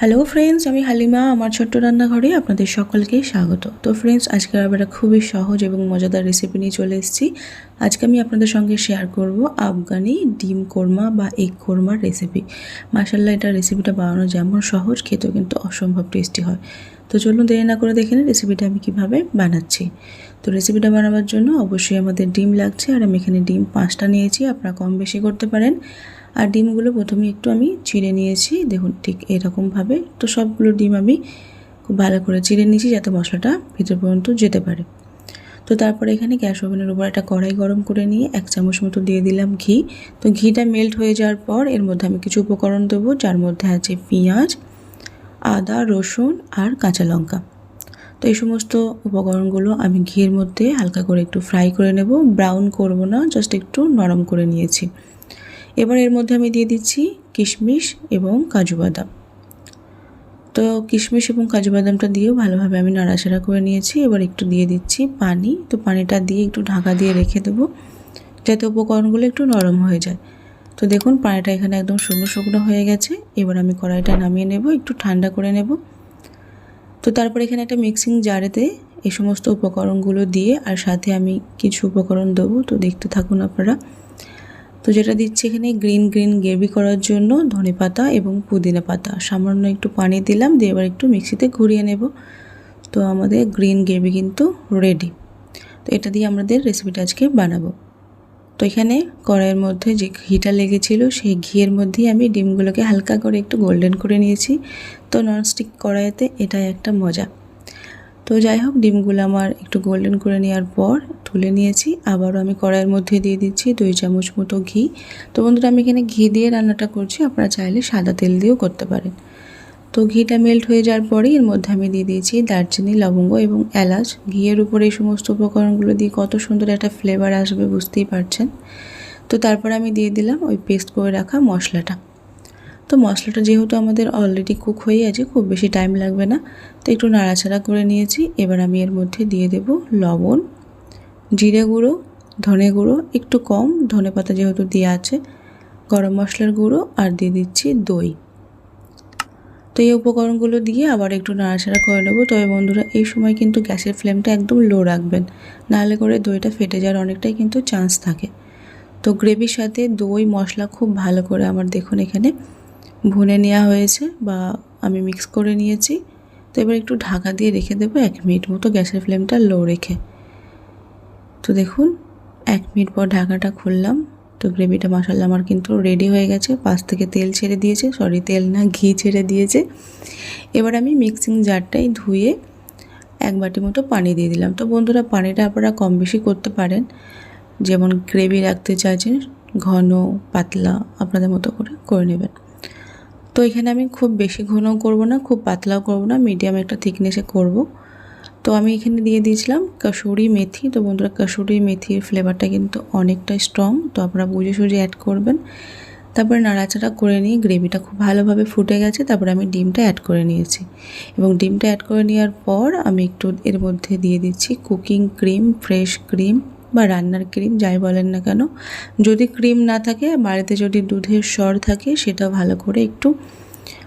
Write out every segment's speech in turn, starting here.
Hello friends আমি হালিমা, আমার ছোট্ট রান্নাঘরে আপনাদের সকলকে স্বাগত। তো ফ্রেন্ডস আজকে আবার খুবই সহজ এবং মজাদার রেসিপি নিয়ে চলে এসেছি। আজকে আমি আপনাদের সঙ্গে শেয়ার করব আফগানি ডিম কোরমা বা এগ কোরমার রেসিপি মাসাল্লাহ এটা রেসিপিটা বানানো যেমন সহজ, খেতেও কিন্তু অসম্ভব টেস্টি হয়। তো চলুন দেরি না করে দেখে নিন রেসিপিটা আমি কীভাবে বানাচ্ছি। তো রেসিপিটা বানাবার জন্য অবশ্যই আমাদের ডিম লাগছে আর আমি এখানে ডিম পাঁচটা নিয়েছি, আপনারা কম বেশি করতে পারেন। আর ডিমগুলো প্রথমে একটু আমি চিড়ে নিয়েছি, দেখুন ঠিক এরকমভাবে তো সবগুলো ডিম আমি খুব ভালো করে চিড়ে নিয়েছি যাতে মশলাটা ভিতর পর্যন্ত যেতে পারে। তো তারপরে এখানে গ্যাস ওভেনের উপর একটা কড়াই গরম করে নিয়ে এক চামচ মতো দিয়ে দিলাম ঘি। তো ঘিটা মেল্ট হয়ে যাওয়ার পর এর মধ্যে আমি কিছু উপকরণ দেবো, যার মধ্যে আছে পেঁয়াজ আদা, রসুন আর কাঁচা লঙ্কা। তো এই সমস্ত উপকরণগুলো আমি ঘির মধ্যে হালকা করে একটু ফ্রাই করে নেব। ব্রাউন করব না জাস্ট একটু নরম করে নিয়েছি। এবার এর মধ্যে আমি দিয়ে দিচ্ছি কিশমিশ এবং কাজু বাদাম। তো কিশমিশ এবং কাজু বাদামটা দিয়েও ভালোভাবে আমি নাড়াচাড়া করে নিয়েছি। এবার একটু দিয়ে দিচ্ছি পানি। তো পানিটা দিয়ে একটু ঢাকা দিয়ে রেখে দেবো, যাতে উপকরণগুলো একটু নরম হয়ে যায়। তো দেখুন পানিটা এখানে একদম শুকনো শুকনো হয়ে গেছে। এবার আমি কড়াইটা নামিয়ে নেব, একটু ঠান্ডা করে নেব। তো তারপর এখানে একটা মিক্সিং জারেতে এই সমস্ত উপকরণগুলো দিয়ে আর সাথে আমি কিছু উপকরণ দেবো। তো দেখতে থাকুন আপনারা। তো যেটা দিচ্ছি এখানে গ্রিন গ্রিন গ্রেভি করার জন্য ধনে পাতা এবং পুদিনা পাতা। সামান্য একটু পানি দিলাম, দিয়ে এবার একটু মিক্সিতে ঘুরিয়ে নেব। তো আমাদের গ্রিন গ্রেভি কিন্তু রেডি তো এটা দিয়ে আমাদের রেসিপিটা আজকে বানাবো। তো এখানে কড়াইয়ের মধ্যে যে ঘিটা লেগেছিল, সেই ঘিয়ের মধ্যেই আমি ডিমগুলোকে হালকা করে একটু গোল্ডেন করে নিয়েছি। তো ননস্টিক কড়াইতে এটাই একটা মজা। তো যাই হোক, ডিমগুলো আমার একটু গোল্ডেন করে নেওয়ার পর তুলে নিয়েছি। আবারও আমি কড়াইয়ের মধ্যে দিয়ে দিচ্ছি দুই চামচ মতো ঘি। তো বন্ধুরা, আমি এখানে ঘি দিয়ে রান্নাটা করছি, আপনারা চাইলে সাদা তেল দিয়েও করতে পারেন। তো ঘিটা মেল্ট হয়ে যাওয়ার পরেই এর মধ্যে আমি দিয়ে দিয়েছি দারচিনি, লবঙ্গ এবং এলাচ। ঘিয়ের উপরে এই সমস্ত উপকরণগুলো দিয়ে কত সুন্দর একটা ফ্লেভার আসবে, বুঝতেই পারছেন? তো তারপর আমি দিয়ে দিলাম ওই পেস্ট করে রাখা মশলাটা। তো মশলাটা যেহেতু আমাদের অলরেডি কুক হয়ে আছে, খুব বেশি টাইম লাগবে না। তো একটু নাড়াচাড়া করে নিয়েছি। এবার আমি এর মধ্যে দিয়ে দেব লবণ, জিরে গুঁড়ো, ধনে গুঁড়ো, একটু কম। ধনে পাতা যেহেতু দেওয়া আছে, গরম মশলার গুঁড়ো আর দিয়ে দিচ্ছি দই। তো এই উপকরণগুলো দিয়ে আবার একটু নাড়াচাড়া করে নেব। তবে বন্ধুরা, এই সময় কিন্তু গ্যাসের ফ্লেমটা একদম লো রাখবেন। নাহলে করে দইটা ফেটে যাওয়ার অনেকটাই কিন্তু চান্স থাকে। তো গ্রেভির সাথে দই, মশলা খুব ভালো করে আমার দেখুন এখানে ভুনে নেওয়া হয়েছে বা আমি মিক্স করে নিয়েছি। তো এবার একটু ঢাকা দিয়ে রেখে দেবো এক মিনিট মতো গ্যাসের ফ্লেমটা লো রেখে। তো দেখুন, এক মিনিট পর ঢাকাটা খুললাম। তো গ্রেভিটা মশালা আমার কিন্তু রেডি হয়ে গেছে। পাশ থেকে তেল ছেড়ে দিয়েছে। সরি তেল না, ঘি ছেড়ে দিয়েছে। এবার আমি মিক্সিং জারটাই ধুয়ে এক বাটি মতো পানি দিয়ে দিলাম। তো বন্ধুরা, পানিটা আপনারা কম বেশি করতে পারেন। যেমন গ্রেভি রাখতে চাইছেন, ঘন, পাতলা, আপনাদের মতো করে করে নেবেন। তো এখানে আমি খুব বেশি ঘনও করব না, খুব পাতলাও করব না মিডিয়াম একটা থিকনেসে করব। তো আমি এখানে দিয়ে দিয়েছিলাম কাসুরি মেথি। তো বন্ধুরা, কাসুরি মেথির ফ্লেভারটা কিন্তু অনেকটা স্ট্রং তো আপনারা বুঝে সুঝে অ্যাড করবেন। তারপরে নাড়াচাড়া করে নিয়ে গ্রেভিটা খুব ভালোভাবে ফুটে গেছে, তারপরে আমি ডিমটা অ্যাড করে নিয়েছি। এবং ডিমটা অ্যাড করে নেওয়ার পর আমি একটু এর মধ্যে দিয়ে দিচ্ছি কুকিং ক্রিম ফ্রেশ ক্রিম বা রান্নার ক্রিম যাই বলেন না কেন। যদি ক্রিম না থাকে, বাড়িতে যদি দুধের স্বর থাকে, সেটা ভালো করে একটু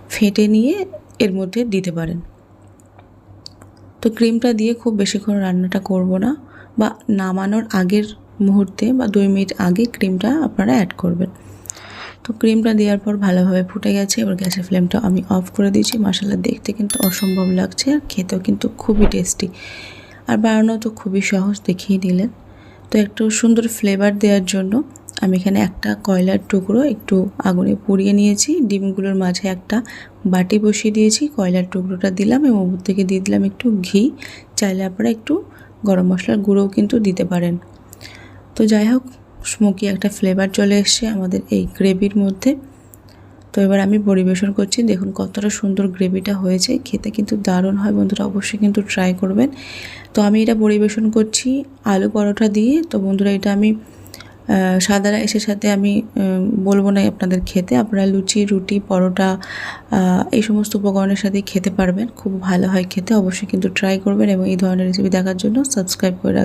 ফেটে নিয়ে এর মধ্যে দিতে পারেন। তো ক্রিমটা দিয়ে খুব বেশিক্ষণ রান্নাটা করব না, বা নামানোর আগের মুহূর্তে বা দুই মিনিট আগে ক্রিমটা আপনারা অ্যাড করবেন। তো ক্রিমটা দেওয়ার পর ভালোভাবে ফুটে গেছে, এবার গ্যাসের ফ্লেমটা আমি অফ করে দিয়েছি। মশলা দেখতে কিন্তু অসম্ভব লাগছে আর খেতেও কিন্তু খুবই টেস্টি আর বানানো তো খুবই সহজ, দেখিয়ে দিলেন। তো একটু সুন্দর ফ্লেভার দেওয়ার জন্য আমি এখানে একটা কয়লার টুকরো একটু আগুনে পুড়িয়ে নিয়েছি। ডিমগুলোর মাঝে একটা বাটি বসিয়ে দিয়েছি। কয়লার টুকরোটা দিলাম এবং উপর থেকে দিয়ে দিলাম একটু ঘি। চাইলে আপনারা একটু গরম মশলার গুঁড়োও কিন্তু দিতে পারেন। তো যাই হোক, স্মোকি একটা ফ্লেভার চলে এসছে আমাদের এই গ্রেভির মধ্যে। তো এবার আমি পরিবেশন করছি। দেখুন কতটা সুন্দর গ্রেভিটা হয়েছে। খেতে কিন্তু দারুণ হয় বন্ধুরা, অবশ্যই কিন্তু ট্রাই করবেন। তো আমি এটা পরিবেশন করছি আলু পরোটা দিয়ে। তো বন্ধুরা, এটা আমি সাদা রাইসের সাথে আমি বলব না আপনাদের খেতে। আপনারা লুচি, রুটি, পরোটা এই সমস্ত উপকরণের সাথে খেতে পারবেন। খুব ভালো হয় খেতে। অবশ্যই কিন্তু ট্রাই করবেন এবং এই ধরনের রেসিপি দেখার জন্য সাবস্ক্রাইব করে